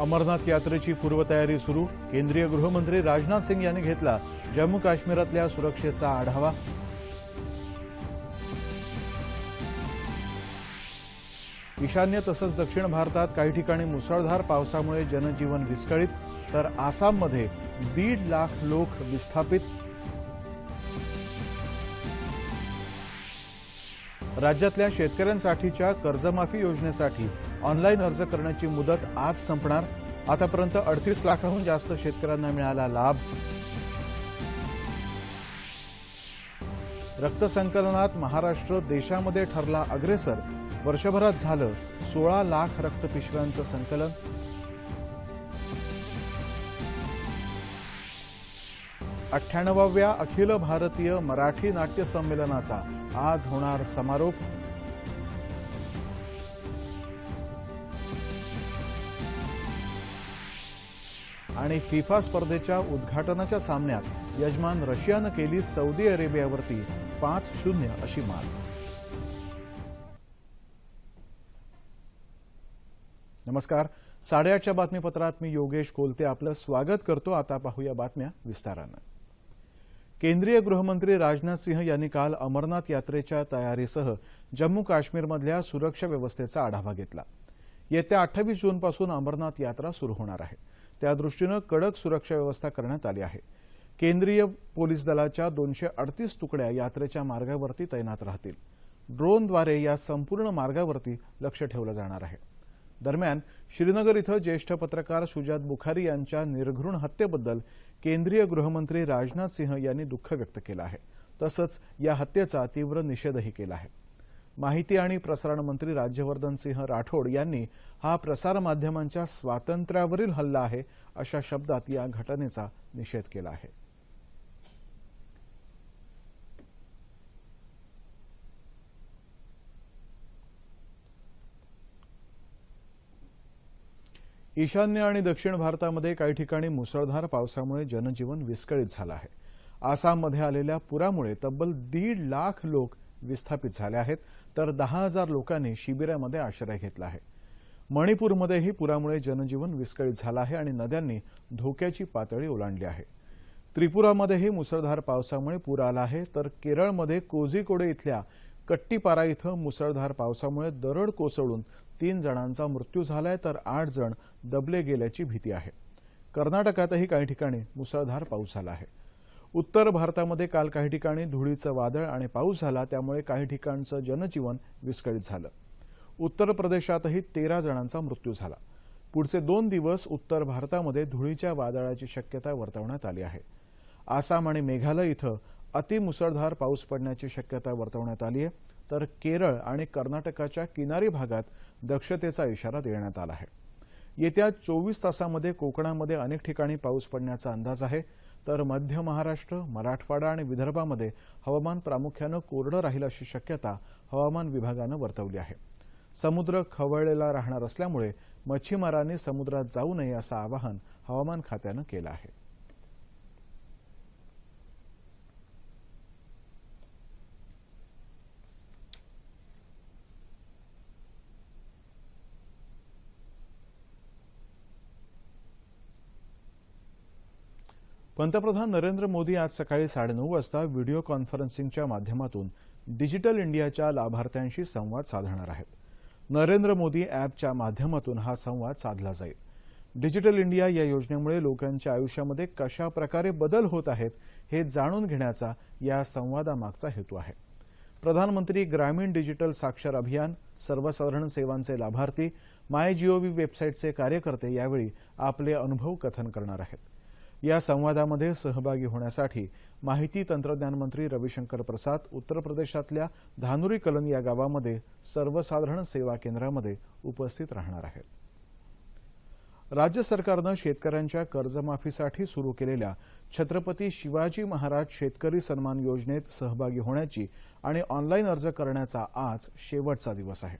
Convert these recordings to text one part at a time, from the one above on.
अमरनाथ यात्रेची पूर्वतयारी सुरू. केंद्रीय गृहमंत्री राजनाथ सिंग यांनी घेतला जम्मू काश्मीरातल्या सुरक्षेचा आढावा. ईशान्य तसंच दक्षिण भारतात काही ठिकाणी मुसळधार पावसामुळे जनजीवन विस्कळीत तर आसाममध्ये दीड लाख लोक विस्थापित. राज्यातल्या शेतकऱ्यांसाठीच्या कर्जमाफी योजनेसाठी ऑनलाईन अर्ज करण्याची मुदत आज संपणार. आतापर्यंत अडतीस लाखाहून जास्त शेतकऱ्यांना मिळाला लाभ. रक्तसंकलनात महाराष्ट्र देशामध्ये ठरला अग्रेसर. वर्षभरात झालं सोळा लाख रक्तपिशव्यांचं संकलन. अठ्ठ्याण्णवाव्या अखिल भारतीय मराठी नाट्य संमेलनाचा आज होणार समारोप. आणि फिफा स्पर्धेच्या उद्घाटनाच्या सामन्यात यजमान रशियानं केली सौदी अरेबियावरती पाच शून्य अशी मात. नमस्कार. साडेआठच्या बातमीपत्रात मी योगेश कोलते. आपलं स्वागत करतो. आता पाहूया बातम्या विस्तारानं. केंद्रीय गृहमंत्री राजनाथ सिंह यांनी काल अमरनाथ यात्रेच्या तयारीसह जम्मू काश्मीरमधल्या सुरक्षा व्यवस्थेचा आढावा घेतला. येत्या अठ्ठावीस जूनपासून अमरनाथ यात्रा सुरू होणार आहे. त्यादृष्टीनं कडक सुरक्षा व्यवस्था करण्यात आली आहे. केंद्रीय पोलीस दलाच्या दोनशे अडतीस तुकड्या यात्रेच्या मार्गावरती तैनात राहतील. ड्रोनद्वारे या संपूर्ण मार्गावरती लक्ष ठेवलं जाणार आहे. दरम्यान श्रीनगर इथं ज्येष्ठ पत्रकार शुजात बुखारी यांच्या निर्घृण हत्येबद्दल केंद्रीय गृहमंत्री राजनाथ सिंह यांनी दुःख व्यक्त केलं आहे. तसंच या हत्येचा तीव्र निषेधही केला आहे. माहिती आणि प्रसारण मंत्री राज्यवर्धन सिंह राठोड यांनी हा प्रसारमाध्यमांच्या स्वातंत्र्यावरील हल्ला आहे अशा शब्दात या घटनेचा निषेध केला आहे. ईशान्य आणि दक्षिण भारतामध्ये काही ठिकाणी मुसळधार पावसामुळे जनजीवन विस्कळीत झालं आहे. आसाममध्ये आलेल्या पुरामुळे तब्बल दीड लाख लोक विस्थापित झाले आहेत तर दहा हजार लोकांनी शिबिरामध्ये आश्रय घेतला आहे. मणिपूरमध्येही पुरामुळे जनजीवन विस्कळीत झालं आहे आणि नद्यांनी धोक्याची पातळी ओलांडली आहे. त्रिपुरामध्येही मुसळधार पावसामुळे पूर आला आहे तर केरळमध्ये कोझिकोडे इथल्या कट्टीपारा इथं मुसळधार पावसामुळे दरड कोसळून तीन जणांचा मृत्यू झालाय तर आठ जण दबले गेल्याची भीती आहे. कर्नाटकातही काही ठिकाणी मुसळधार पाऊस झाला आहे. उत्तर भारतामध्ये काल काही ठिकाणी धुळीचं वादळ आणि पाऊस झाला त्यामुळे काही ठिकाणचं जनजीवन विस्कळीत झालं. उत्तर प्रदेशातही तेरा जणांचा मृत्यू झाला. पुढचे दोन दिवस उत्तर भारतामध्ये धुळीच्या वादळाची शक्यता वर्तवण्यात आली आहे. आसाम आणि मेघालय इथं अतिमुसळधार पाऊस पडण्याची शक्यता वर्तवण्यात आली आहे. तर केरळ आणि कर्नाटकाच्या किनारी भागात दक्षतेचा इशारा देण्यात आला आहे. येत्या चोवीस तासामध्ये कोकणामध्ये अनेक ठिकाणी पाऊस पडण्याचा अंदाज आहे. तर मध्य महाराष्ट्र मराठवाडा आणि विदर्भामध्ये हवामान प्रामुख्यानं कोरडं राहील अशी शक्यता हवामान विभागानं वर्तवली आहे. समुद्र खवळलेला राहणार असल्यामुळे मच्छीमारांनी समुद्रात जाऊ नये असं आवाहन हवामान खात्यानं केलं आहे. पंतप्रधान नरेंद्र मोदी आज सकाळी साडेनऊ वाजता व्हिडिओ कॉन्फरन्सिंगच्या माध्यमातून डिजिटल इंडियाच्या लाभार्थ्यांशी संवाद साधणार आहेत. नरेंद्र मोदी ॲपच्या माध्यमातून हा संवाद साधला जाईल. डिजिटल इंडिया या योजनेमुळे लोकांच्या आयुष्यामध्ये कशा प्रकारे बदल होत आहेत हे जाणून घेण्याचा या संवादामागचा हेतू आहे. प्रधानमंत्री ग्रामीण डिजिटल साक्षर अभियान सर्वसाधारण सेवांचे लाभार्थी माय जीओव्ही वेबसाईटचे कार्यकर्ते यावेळी आपले अनुभव कथन करणार आहेत. या संवादामध्ये सहभागी होण्यासाठी माहिती तंत्रज्ञान मंत्री रविशंकर प्रसाद उत्तर प्रदेशातल्या धानुरी कलन या गावामध्ये सर्वसाधारण सेवा केंद्रामध्ये उपस्थित राहणार आहेत. राज्य सरकारनं शेतकऱ्यांच्या कर्जमाफीसाठी सुरू केलेल्या छत्रपती शिवाजी महाराज शेतकरी सन्मान योजनेत सहभागी होण्याची आणि ऑनलाईन अर्ज करण्याचा आज शेवटचा दिवस आहे.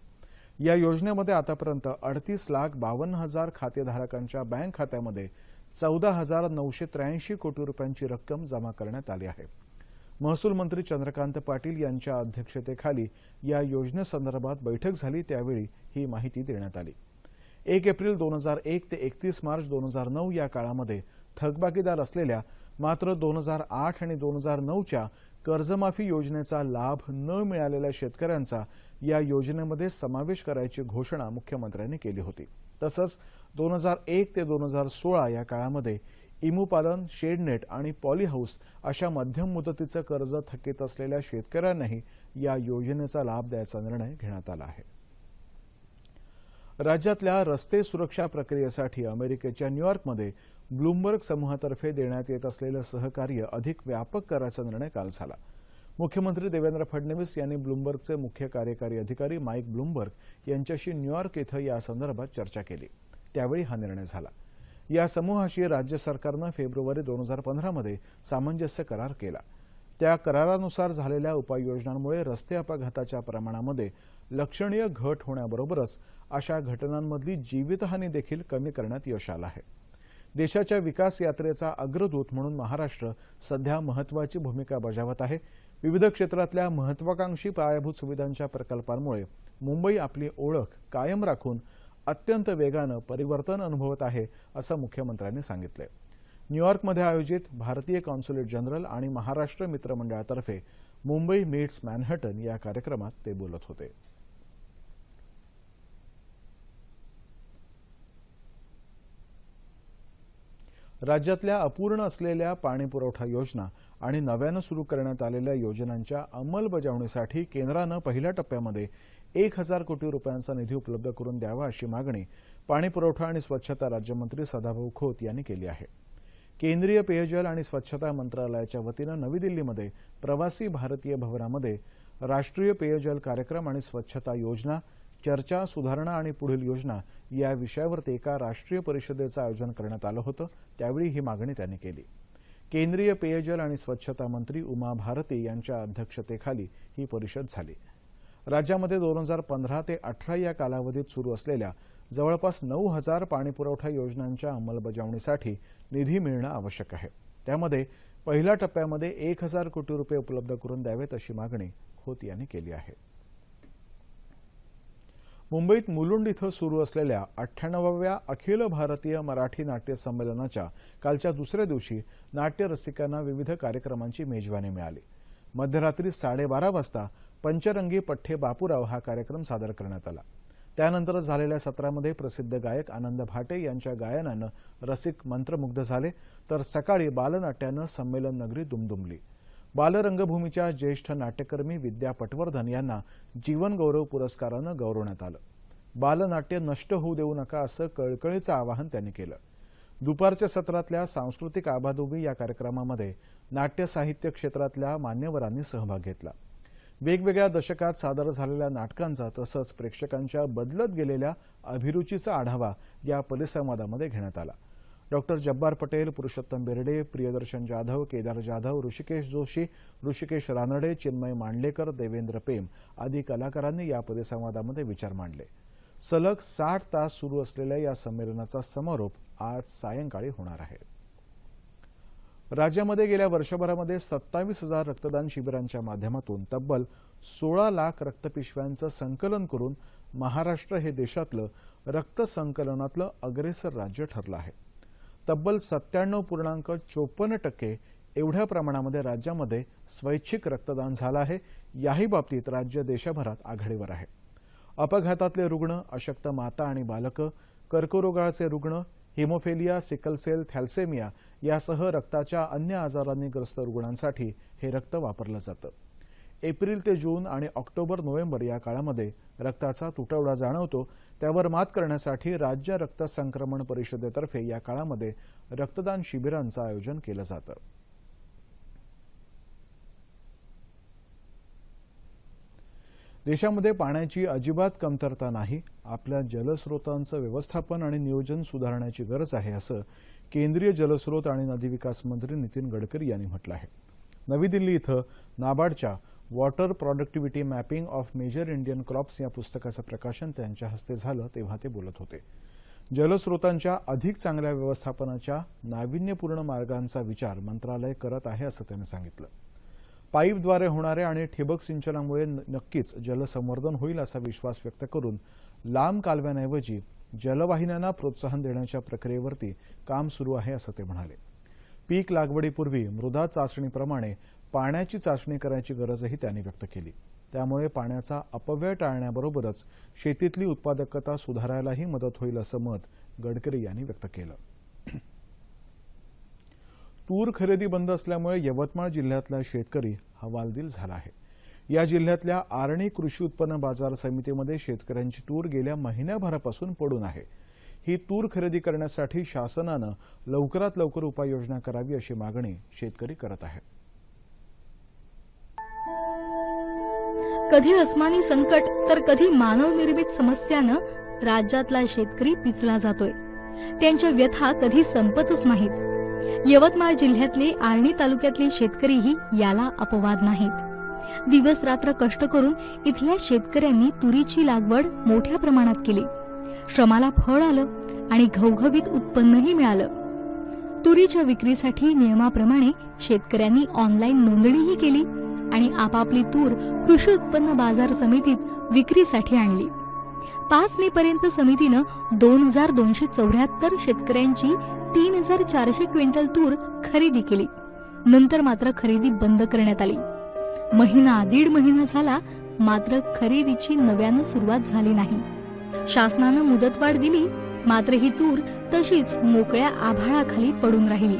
या योजनेमध्ये आतापर्यंत अडतीस लाख बावन्न हजार खातेधारकांच्या बँक खात्यामध्ये चौदा हजार नऊशे त्र्याऐंशी कोटी रुपयांची रक्कम जमा करण्यात आली आहे. महसूल मंत्री चंद्रकांत पाटील यांच्या अध्यक्षतेखाली या योजनेसंदर्भात बैठक झाली त्यावेळी ही माहिती देण्यात आली. एक एप्रिल दोन हजार एक ते एकतीस मार्च दोन हजार नऊ या काळामध्ये थकबाकीदार असलेल्या मात्र दोन हजार आठ आणि दोन हजार नऊच्या कर्जमाफी योजनेचा लाभ न मिळालेल्या शेतकऱ्यांचा या योजनेमध्ये समावेश करायची घोषणा मुख्यमंत्र्यांनी केली होती. तसंच दोन हजार एक ते दोन हजार सोळा या काळामध्ये इमुपालन शेडनेट आणि पॉलीहाऊस अशा मध्यम मुदतीचं कर्ज थकीत असलेल्या शेतकऱ्यांनाही या योजनेचा लाभ द्यायचा निर्णय घेण्यात आला आहे. राज्यातल्या रस्ते सुरक्षा प्रक्रियेसाठी अमेरिकेच्या न्यूयॉर्कमध्ये ब्लूमबर्ग समूहातर्फे देण्यात येत असलेलं सहकार्य अधिक व्यापक करायचा निर्णय काल झाला. मुख्यमंत्री देवेंद्र फडणवीस यांनी ब्लूमबर्गचे मुख्य कार्यकारी अधिकारी माईक ब्लूमबर्ग यांच्याशी न्यूयॉर्क इथं यासंदर्भात चर्चा केली. त्यावेळी हा निर्णय झाला. या समूहाशी राज्य सरकारनं फेब्रुवारी दोन हजार पंधरामध्ये सामंजस्य करार केला. त्या करारानुसार झालेल्या उपाययोजनांमुळे रस्ते अपघाताच्या प्रमाणामध्ये लक्षणीय घट होण्याबरोबरच अशा घटनांमधली जीवितहानी देखील कमी करण्यात यश आलं आहे. देशाच्या विकास यात्रेचा अग्रदूत म्हणून महाराष्ट्र सध्या महत्वाची भूमिका बजावत आहे. विविध क्षेत्रातल्या महत्वाकांक्षी पायाभूत सुविधांच्या प्रकल्पांमुळे मुंबई आपली ओळख कायम राखून अत्यंत वेगानं परिवर्तन अनुभवत आहे असं मुख्यमंत्र्यांनी सांगितलं न्यूयॉर्कमध्ये आयोजित भारतीय कॉन्सुलेट जनरल आणि महाराष्ट्र मित्रमंडळातर्फे मुंबई मीट्स मॅनहॅटन या कार्यक्रमात ते बोलत होते. राज्यातल्या अपूर्ण असलेल्या पाणीपुरवठा योजना आणि नव्यानं सुरू करण्यात आलेल्या योजनांच्या अंमलबजावणीसाठी केंद्रानं पहिल्या टप्प्यामध्ये एक हजार कोटी रुपयांचा निधी उपलब्ध करून द्यावा अशी मागणी पाणीपुरवठा आणि स्वच्छता राज्यमंत्री सदाभाऊ खोत यांनी केली आहे. केंद्रीय पेयजल आणि स्वच्छता मंत्रालयाच्या वतीनं नवी दिल्लीमध्ये प्रवासी भारतीय भवनामध्ये राष्ट्रीय पेयजल कार्यक्रम आणि स्वच्छता योजना चर्चा सुधारणा आणि पुढील योजना या विषयावरती एका राष्ट्रीय परिषदेचं आयोजन करण्यात आलं होतं त्यावेळी ही मागणी त्यांनी केली. केंद्रीय पेयजल आणि स्वच्छता मंत्री उमा भारती यांच्या अध्यक्षतेखाली ही परिषद झाली. राज्यामध्ये दोन हजार पंधरा ते अठरा या कालावधीत सुरू असलेल्या जवळपास नऊ हजार पाणीपुरवठा योजनांच्या अंमलबजावणीसाठी निधी मिळणं आवश्यक आहे. त्यामध्ये पहिल्या टप्प्यामध्ये एक हजार कोटी रुपये उपलब्ध करून द्यावेत अशी मागणी खोत यांनी केली आहे. मुंबईत मुलुंड इथं सुरू असलेल्या अठ्ठ्याण्णवाव्या अखिल भारतीय मराठी नाट्य संमेलनाच्या कालच्या दुसऱ्या दिवशी नाट्य रसिकांना विविध कार्यक्रमांची मेजवानी मिळाली. मध्यरात्री साडेबारा वाजता पंचरंगी पठ्ठे बापूराव हा कार्यक्रम सादर करण्यात आला. त्यानंतर झालेल्या सत्रामध्ये प्रसिद्ध गायक आनंद भाटे यांच्या गायनानं रसिक मंत्रमुग्ध झाले तर सकाळी बालनाट्यानं संमेलन नगरी दुमदुमली. बालरंगभूमीच्या ज्येष्ठ नाट्यकर्मी विद्या पटवर्धन यांना जीवनगौरव पुरस्कारानं गौरवण्यात आलं. बालनाट्य नष्ट होऊ देऊ नका असं कळकळीचं आवाहन त्यांनी केलं. दुपारच्या सत्रातल्या सांस्कृतिक आबादोबी या कार्यक्रमामध्ये नाट्य साहित्य क्षेत्रातल्या मान्यवरांनी सहभाग घेतला. वेगवेगळ्या दशकात सादर झालेल्या नाटकांचा तसंच प्रेक्षकांच्या बदलत गेलेल्या अभिरुचीचा आढावा या परिसंवादामध्ये घेण्यात आला. डॉक्टर जब्बार पटेल पुरुषोत्तम बेर्डे प्रियदर्शन जाधव केदार जाधव ऋषिकेश जोशी ऋषिकेश रानडे चिन्मय मांडलेकर देवेंद्र पेम आदी कलाकारांनी या परिसंवादामध्ये विचार मांडले. सलग साठ तास सुरू असलेल्या या संमेलनाचा समारोप आज सायंकाळी होणार आहे. राज्यामध्ये गेल्या वर्षभरामध्ये सत्तावीस हजार रक्तदान शिबिरांच्या माध्यमातून तब्बल सोळा लाख रक्तपिशव्यांचं संकलन करून महाराष्ट्र हे देशातलं रक्त संकलनातलं अग्रेसर राज्य ठरलं आहे. तब्बल सत्त्याण्णव पूर्णांक चोपन्न टक्के एवढ्या प्रमाणामध्ये राज्यामध्ये स्वैच्छिक रक्तदान झालं आहे. याही बाबतीत राज्य देशभरात आघाडीवर आहे. अपघातातले रुग्ण अशक्त माता आणि बालकं कर्करोगाचे रुग्ण हिमोफेलिया सिकलसेल थॅल्सेमिया यासह रक्ताच्या अन्य आजारांनी ग्रस्त रुग्णांसाठी हे रक्त वापरलं जातं. एप्रिल ते जून आणि ऑक्टोबर नोव्हेंबर या काळामध्ये रक्ताचा तुटवडा जाणवतो. त्यावर मात करण्यासाठी राज्य रक्त संक्रमण परिषदेतर्फे या काळामध्ये रक्तदान शिबिरांचं आयोजन केलं जातं. देशामध्ये पाण्याची अजिबात कमतरता नाही आपल्या जलस्रोतांचं व्यवस्थापन आणि नियोजन सुधारण्याची गरज आहे असं केंद्रीय जलस्रोत आणि नदी विकास मंत्री नितीन गडकरी यांनी म्हटलं आहे. नवी दिल्ली इथं नाबार्डच्या water productivity mapping of major Indian crops या पुस्तकाचं प्रकाशन त्यांच्या हस्ते झालं तेव्हा ते बोलत होते. जलस्रोतांच्या अधिक चांगल्या व्यवस्थापनाच्या नाविन्यपूर्ण मार्गांचा विचार मंत्रालय करत आहे असं त्यांनी सांगितलं. पाईपद्वारे होणारे आणि ठिबक सिंचनामुळे नक्कीच जलसंवर्धन होईल असा विश्वास व्यक्त करून लांब कालव्यांऐवजी जलवाहिन्यांना प्रोत्साहन देण्याच्या प्रक्रियेवरती काम सुरू आहे असं ते म्हणाले. पीक लागवडीपूर्वी मृदा चाचणीप्रमाणे पाण्याची चाचणी करण्याची गरजही त्यांनी व्यक्त केली. त्यामुळे पाण्याचा अपव्यय टाळण्याबरोबरच शेतीतली उत्पादकता सुधारायलाही मदत होईल असं मत गडकरी यांनी व्यक्त केलं. तूर खरेदी बंद असल्यामुळे यवतमाळ जिल्ह्यातला शेतकरी हवालदिल झाला आहे. या जिल्ह्यातल्या आर्णी कृषी उत्पन्न बाजार समितीमध्ये शेतकऱ्यांची तूर गेल्या महिन्याभरापासून पडून आहे. ही तूर खरेदी करण्यासाठी शासनानं लवकरात लवकर उपाययोजना करावी अशी मागणी शेतकरी करत आहेत. कधी अस्मानी संकट तर कधी मानवनिर्मित समस्यानं राज्यातला शेतकरी पिचला जातोय. त्यांच्या व्यथा कधी संपतच नाहीत. यवतमाळ जिल्ह्यातले आर्णी तालुक्यातले शेतकरीही याला अपवाद नाहीत. दिवस रात्र कष्ट करून इथल्या शेतकऱ्यांनी तुरीची लागवड मोठ्या प्रमाणात केली. श्रमाला फळ आलं आणि घवघवीत उत्पन्नही मिळालं. तुरीच्या विक्रीसाठी नियमाप्रमाणे शेतकऱ्यांनी ऑनलाईन नोंदणीही केली आणि आपापली तूर कृषी उत्पन्न बाजार समितीत विक्रीसाठी आणली. पाच मे पर्यंत समितीनं दोन हजार दोनशे चौऱ्याहत्तर शेतकऱ्यांची तीन हजार चारशे क्विंटल तूर खरेदी केली. नंतर मात्र खरेदी बंद करण्यात आली. महिना दीड महिना झाला मात्र खरेदीची नव्यानं सुरुवात झाली नाही. शासनानं मुदतवाढ दिली मात्र ही तूर तशीच मोकळ्या आभाळाखाली पडून राहिली.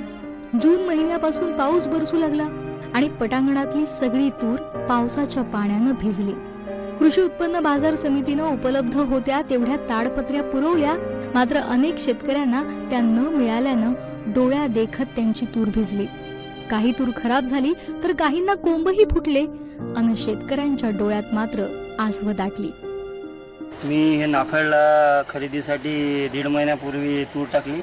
जून महिन्यापासून पाऊस बरसू लागला आणि पटांगणातली सगळी तूर पावसाच्या पाण्यानं भिजली. कृषी उत्पन्न बाजार समितीनं उपलब्ध होत्या तेवढ्या ताडपत्र्या पुरवल्या. मात्र अनेक शेतकऱ्यांना त्या न मिळाल्यानं डोळ्या देखत त्यांची तूर भिजली. काही तूर खराब झाली तर काहींना कोंबही फुटले. अन शेतकऱ्यांच्या डोळ्यात मात्र आसव दाटली. मी हे नाफेडला खरेदीसाठी दीड महिन्यापूर्वी तूर टाकली.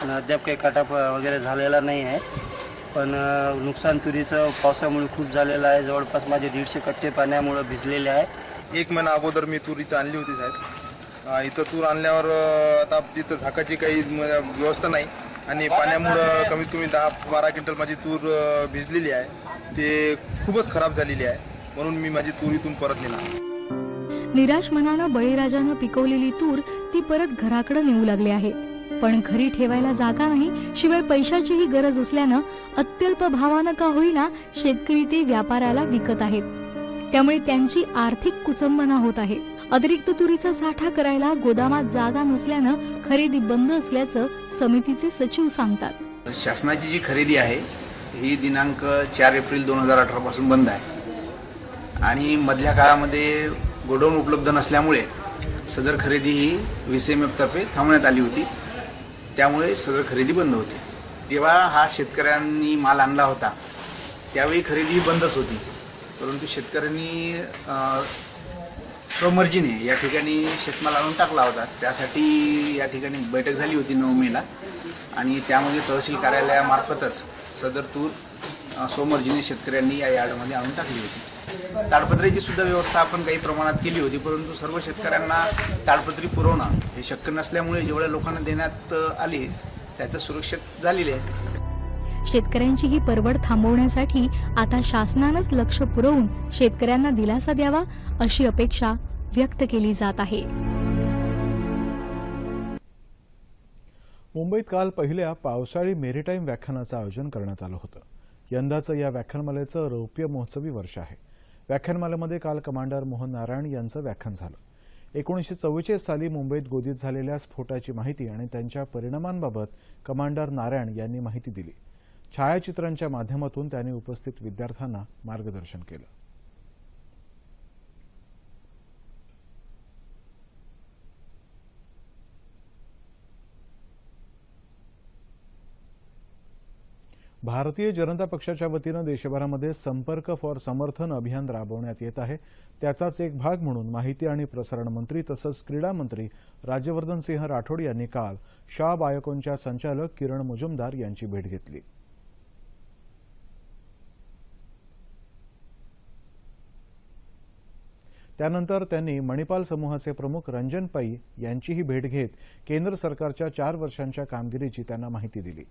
पण अद्याप काही काटा वगैरे झालेला नाही आहे. पण नुकसान तुरीचं पावसामुळे खूप झालेलं आहे. जवळपास माझे दीडशे कट्टे पाण्यामुळे भिजलेले आहे. एक महिना अगोदर मी तूर इथं आणली होती साहेब. इथं तूर आणल्यावर आता तिथं झाकाची काही म्हणजे, व्यवस्था नाही. आणि पाण्यामुळं कमीत कमी दहा बारा क्विंटल माझी तूर भिजलेली आहे. ते खूपच खराब झालेली आहे. म्हणून मी माझी तूर इथून परत नेला निराश मनानं बळीराजानं पिकवलेली तूर ती परत घराकडे नेऊ लागली आहे. पण घरी ठेवायला जागा नाही शिवाय पैशाचीही गरज असल्यानं अत्यल्प भावानं का होईना शेतकरी ते व्यापाऱ्याला विकत आहेत. त्यामुळे त्यांची आर्थिक कुचंबना होत आहे. अतिरिक्त तुरीचा साठा करायला गोदामात जागा नसल्यानं खरेदी बंद असल्याचं समितीचे सचिव सांगतात. शासनाची जी खरेदी आहे ही दिनांक चार एप्रिल दोन हजार अठरापासून बंद आहे. आणि मधल्या काळामध्ये गोडाऊन उपलब्ध नसल्यामुळे सदर खरेदी ही व्ही एम एफतर्फे थांबवण्यात आली होती. त्यामुळे सदर खरेदी बंद होती. जेव्हा हा शेतकऱ्यांनी माल आणला होता त्यावेळी खरेदी ही बंदच होती. परंतु शेतकऱ्यांनी स्वमर्जीने या ठिकाणी शेतमाल आणून टाकला होता. त्यासाठी या ठिकाणी बैठक झाली होती नऊ मेला. आणि त्यामध्ये तहसील कार्यालयामार्फतच सदर तूर स्वमर्जीने शेतकऱ्यांनी या यार्डमध्ये आणून टाकली होती. ताडपत्रीची सुद्धा व्यवस्था आपण काही प्रमाणात केली होती परंतु सर्व शेतकऱ्यांना ताडपत्री पुरवणं हे शक्य नसल्यामुळे जेवढ्या लोकांना देण्यात आली त्याचं सुरक्षित झालेली आहे. शेतकऱ्यांची ही परवड थांबवण्यासाठी आता शासनानंच लक्ष पुरवून शेतकऱ्यांना दिलासा द्यावा अशी अपेक्षा व्यक्त केली जात आहे. मुंबईत काल पहिल्या पावसाळी मेरीटाईम व्याख्यानाचं आयोजन करण्यात आलं होतं. यंदाचं या व्याख्यानमालेचं रौप्य महोत्सवी वर्ष आहे. व्याख्यानमालेमध्ये काल कमांडर मोहन नारायण यांचं व्याख्यान झालं. एकोणीसशे चव्वेचाळीस साली मुंबईत गोदीत झालेल्या स्फोटाची माहिती आणि त्यांच्या परिणामांबाबत कमांडर नारायण यांनी माहिती दिली. छायाचित्रांच्या माध्यमातून त्यांनी उपस्थित विद्यार्थ्यांना मार्गदर्शन केलं. भारतीय जनता पक्षाच्या वतीनं देशभरामध्ये संपर्क फॉर समर्थन अभियान राबवण्यात येत आहे. त्याचाच एक भाग म्हणून माहिती आणि प्रसारण मंत्री तसंच क्रीडा मंत्री राज्यवर्धन सिंह राठोड यांनी काल शाह बायोकॉनच्या संचालक किरण मुजुमदार यांची भेट घेतली. त्यानंतर त्यांनी मणिपाल समूहाचे प्रमुख रंजन पै यांचीही भेट घेत केंद्र सरकारच्या चार वर्षांच्या कामगिरीची त्यांना माहिती दिली.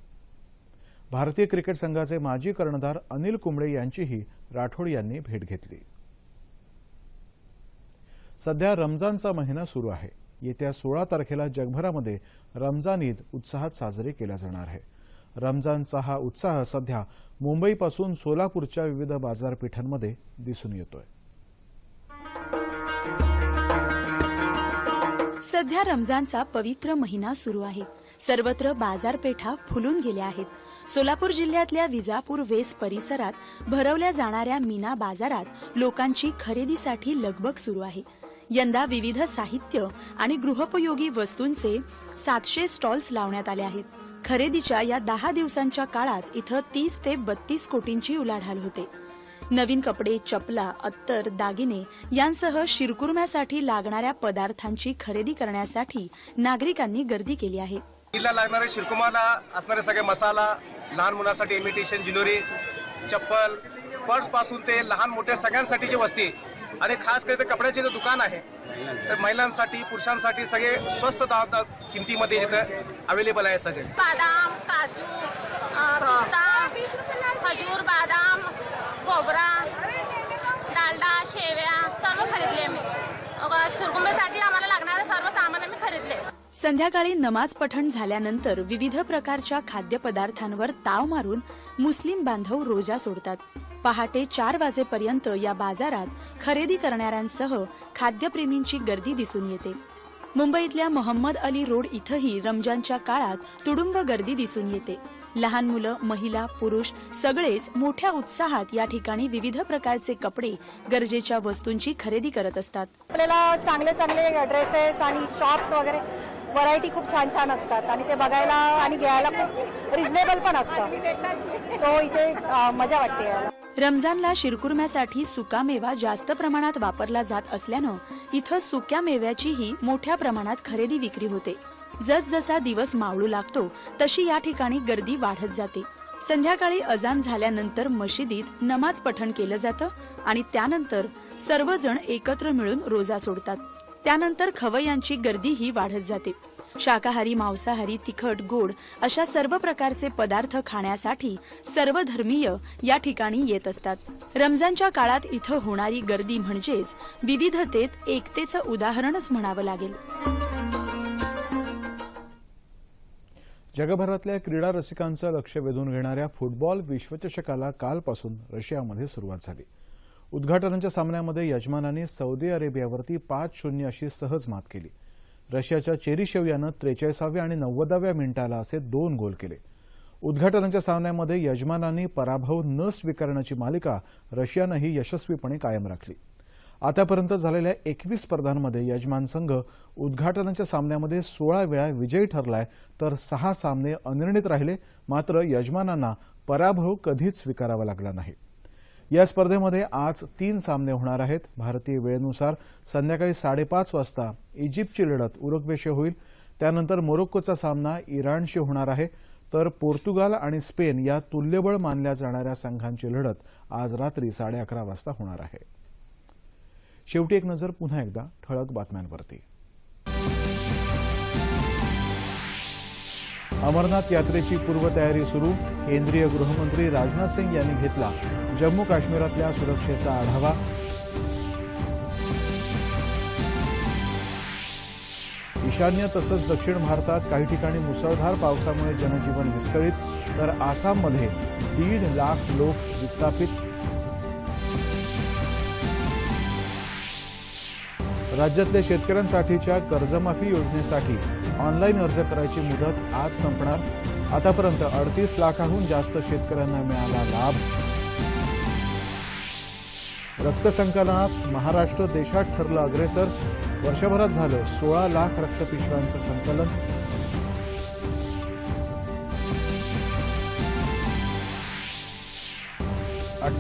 भारतीय क्रिकेट संघाचे माजी कर्णधार अनिल कुंबळे यांचीही राठोड यांनी भेट घेतली. सध्या रमजानचा महिना सुरू आहे. येत्या सोळा तारखेला जगभरामध्ये रमजान ईद उत्साहात साजरी केला जाणार आहे. रमजानचा हा उत्साह सध्या मुंबईपासून सोलापूरच्या विविध बाजारपेठांमध्ये दिसून येतोय. सध्या रमजानचा पवित्र महिना सुरू आहे. सर्वत्र बाजारपेठा फुलून गेल्या आहेत. सोलापूर जिल्ह्यातल्या विजापूर वेस परिसरात भरवल्या जाणाऱ्या मीना बाजारात लोकांची खरेदीसाठी लगबग सुरू आहे. यंदा विविध साहित्य आणि गृहोपयोगी वस्तूंचे सातशे स्टॉल्स लावण्यात आले आहेत. खरेदीच्या या दहा दिवसांच्या काळात इथं तीस ते बत्तीस कोटींची उलाढाल होते. नवीन कपडे चपला अत्तर दागिने यांसह शिरकुर्म्यासाठी लागणाऱ्या पदार्थांची खरेदी करण्यासाठी नागरिकांनी गर्दी केली आहे. ईदला लागणारे शिरकुमाला असणारे सगळे मसाला लहान मुलांसाठी इमिटेशन ज्वेलरी चप्पल पर्सपासून ते लहान मोठ्या सगळ्यांसाठीची वस्ती आणि खास करून ते कपड्याचे जे दुकान आहे. तर महिलांसाठी पुरुषांसाठी सगळे स्वस्त किमतीमध्ये इथं अवेलेबल आहे सगळे. बादाम काजू अ, पिस्ता खजूर बादाम खोबरा डालडा शेव्या सर्व खरीदले मी अ, आम्हाला लागणारे सर्व सामान आम्ही खरीदले. संध्याकाळी नमाज पठण झाल्यानंतर विविध प्रकारच्या खाद्यपदार्थांवर ताव मारून मुस्लिम बांधव रोजा सोडतात. पहाटे चार वाजेपर्यंत या बाजारात खरेदी करणाऱ्यांसह खाद्यप्रेमींची गर्दी दिसून येते. मुंबईतल्या मोहम्मद अली रोड इथंही रमजानच्या काळात तुडुंब गर्दी दिसून येते. लहान मुलं महिला पुरुष सगळेच मोठ्या उत्साहात या ठिकाणी विविध प्रकारचे कपडे गरजेच्या वस्तूंची खरेदी करत असतात. आपल्याला चांगले चांगले ड्रेसेस आणि शॉप्स वगैरे व्हरायटी खूप छान छान असतात आणि ते बघायला आणि घ्यायला खूप रिझनेबल पण असतं. सो इथे मजा वाटते रमजानला शिरकुर्म्यासाठी सुका मेवा जास्त प्रमाणात वापरला जात असल्यानं इथं सुक्या मेव्याचीही मोठ्या प्रमाणात खरेदी विक्री होते. जसजसा दिवस मावळू लागतो तशी या ठिकाणी गर्दी वाढत जाते. संध्याकाळी अजान झाल्यानंतर मशिदीत नमाज पठण केलं जातं आणि त्यानंतर सर्वजण एकत्र मिळून रोजा सोडतात. त्यानंतर खवय्यांची गर्दीही वाढत जाते. शाकाहारी मांसाहारी तिखट गोड अशा सर्व प्रकारचे पदार्थ खाण्यासाठी सर्व धर्मीय या ठिकाणी येत असतात. रमजानच्या काळात इथं होणारी गर्दी म्हणजेच विविधतेत एकतेचं उदाहरणच म्हणावं लागेल. जगभरातल्या क्रीडा रसिकांचं लक्ष वेधून घेणाऱ्या फुटबॉल विश्वचषकाला कालपासून रशियामध्ये सुरुवात झाली. उद्घाटनाच्या सामन्यामध्ये यजमानांनी सौदी अरेबियावरती पाच शून्य अशी सहज मात केली. रशियाच्या चेरीशेव यानं त्रेचाळीसाव्या आणि नव्वदाव्या मिनिटाला असे दोन गोल केले. उद्घाटनाच्या सामन्यामध्ये यजमानांनी पराभव न स्वीकारण्याची मालिका रशियानंही यशस्वीपणे कायम राखली. आतापर्यंत झालेल्या एकवीस स्पर्धांमध्ये यजमान संघ उद्घाटनाच्या सामन्यामध्ये सोळा वेळा विजयी ठरलाय तर सहा सामने अनिर्णित राहिले मात्र यजमानांना पराभव कधीच स्वीकारावा लागला नाही. या स्पर्धेमध्ये आज तीन सामने होणार आहेत. भारतीय वेळेनुसार संध्याकाळी साडेपाच वाजता इजिप्तची लढत उरुग्वेशी होईल. त्यानंतर मोरोक्कोचा सामना इराणशी होणार आहे. तर पोर्तुगाल आणि स्पेन या तुल्यबळ मानल्या जाणाऱ्या संघांची लढत आज रात्री साडे अकरा वाजता होणार आहे. शेवटी एक नजर पुन्हा एकदा ठळक बातम्यांवरती. अमरनाथ यात्रेची पूर्वतयारी सुरू. केंद्रीय गृहमंत्री राजनाथ सिंग यांनी घेतला जम्मू काश्मीरातल्या सुरक्षेचा आढावा. ईशान्य तसंच दक्षिण भारतात काही ठिकाणी मुसळधार पावसामुळे जनजीवन विस्कळीत तर आसाममध्ये दीड लाख लोक विस्थापित. राज्यातल्या शेतकऱ्यांसाठीच्या कर्जमाफी योजनेसाठी ऑनलाईन अर्ज करायची मुदत आज संपणार. आतापर्यंत अडतीस लाखाहून जास्त शेतकऱ्यांना मिळाला लाभ. रक्तसंकलनात महाराष्ट्र देशात ठरलं अग्रेसर. वर्षभरात झालं सोळा लाख रक्तपिशव्यांचं संकलन.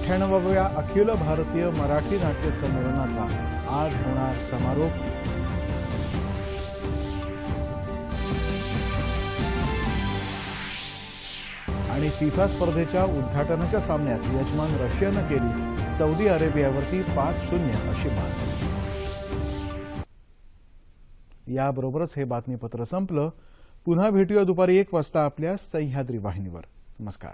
अठ्ठ्याण्णवाव्या अखिल भारतीय मराठी नाट्य संमेलनाचा. आज होणार समारोप. आणि फिफा स्पर्धेच्या उद्घाटनाच्या सामन्यात यजमान रशियानं केली सौदी अरेबियावरती पाच शून्य अशी मात. याबरोबरच हे बातमीपत्र संपलं. पुन्हा भेटूया दुपारी एक वाजता आपल्या सह्याद्री वाहिनीवर. नमस्कार.